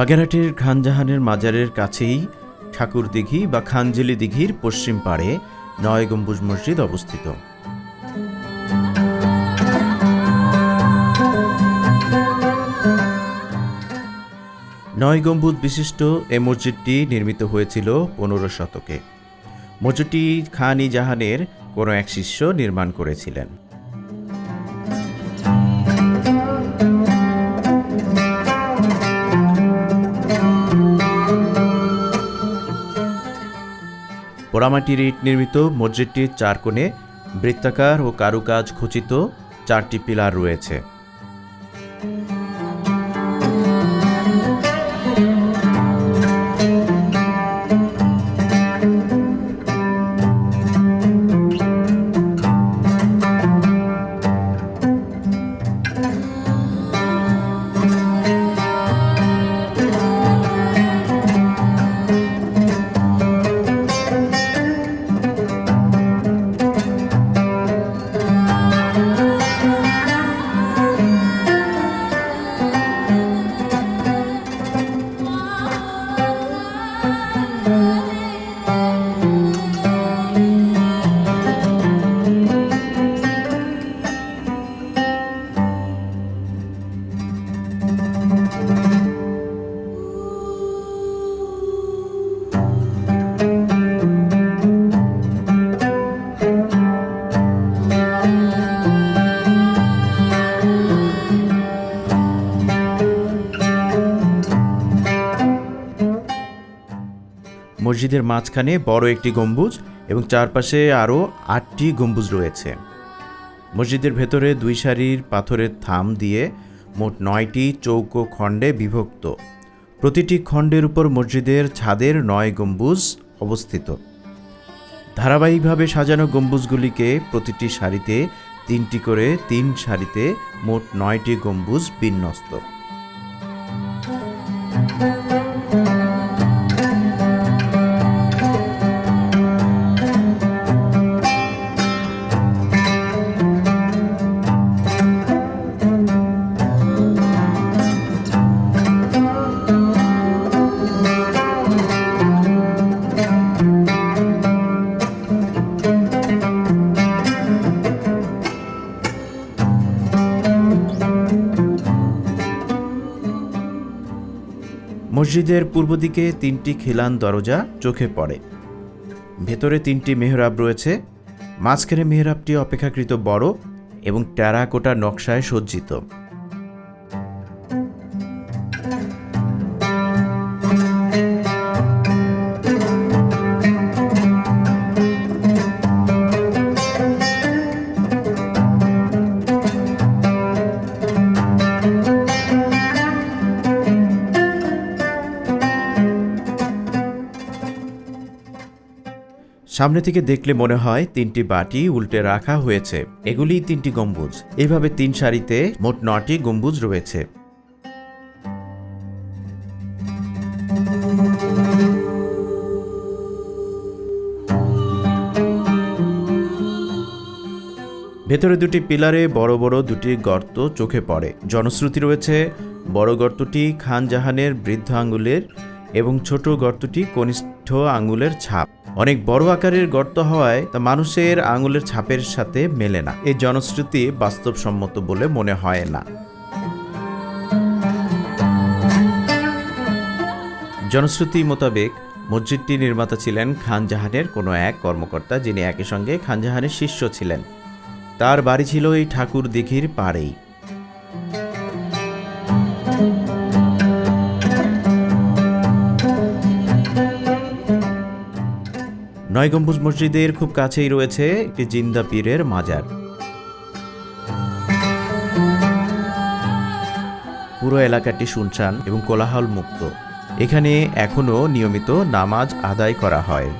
বাগেরহাটের খানজাহানের মাজারের কাছেই ঠাকুর দিঘি বা খানজেলি দিঘির পশ্চিম পাড়ে নয় গম্বুজ মসজিদ অবস্থিত। নয় গম্বুজ বিশিষ্ট এ মসজিদটি নির্মিত হয়েছিল পনেরো শতকে। মসজিদটি খান জাহানের কোনো এক শিষ্য নির্মাণ করেছিলেন। পোড়ামাটির ইট নির্মিত মসজিদটির চার কোণে বৃত্তাকার ও কারুকাজ খচিত চারটি পিলার রয়েছে। মসজিদের মাঝখানে বড় একটি গম্বুজ এবং চারপাশে আরও আটটি গম্বুজ রয়েছে। মসজিদের ভেতরে দুই সারির পাথরের থাম দিয়ে মোট নয়টি চৌকো খণ্ডে বিভক্ত। প্রতিটি খণ্ডের উপর মসজিদের ছাদের নয় গম্বুজ অবস্থিত। ধারাবাহিকভাবে সাজানো গম্বুজগুলিকে প্রতিটি সারিতে তিনটি করে তিন সারিতে মোট নয়টি গম্বুজ বিন্যস্ত। মসজিদের পূর্ব দিকে তিনটি খিলান দরজা চোখে পড়ে। ভেতরে তিনটি মেহরাব রয়েছে। মাঝখানে মেহরাবটি অপেক্ষাকৃত বড় এবং টেরাকোটা নকশায় সজ্জিত। সামনে থেকে দেখলে মনে হয় তিনটি বাটি উল্টে রাখা হয়েছে। এগুলি তিনটি গম্বুজ। এইভাবে তিন সারিতে মোট নটি গম্বুজ রয়েছে। ভেতরে দুটি পিলারে বড় বড় দুটি গর্ত চোখে পড়ে। জনশ্রুতি রয়েছে, বড় গর্তটি খান জাহানের বৃদ্ধ আঙ্গুলের এবং ছোট গর্তটি কনিষ্ঠ আঙ্গুলের ছাপ। অনেক বড় আকারের গর্ত হওয়ায় তা মানুষের আঙুলের ছাপের সাথে মেলে না। এই জনশ্রুতি বাস্তবসম্মত বলে মনে হয় না। জনশ্রুতি মোতাবেক মসজিদটি নির্মাতা ছিলেন খানজাহানের কোনো এক কর্মকর্তা, যিনি একই সঙ্গে খান জাহানের শিষ্য ছিলেন। তার বাড়ি ছিল এই ঠাকুর দিঘির পাড়েই। নয় গম্বুজ মসজিদের খুব কাছেই রয়েছে একটি জিন্দা পীরের মাজার। পুরো এলাকাটি শুনশান এবং কোলাহল মুক্ত এখানে এখনও নিয়মিত নামাজ আদায় করা হয়।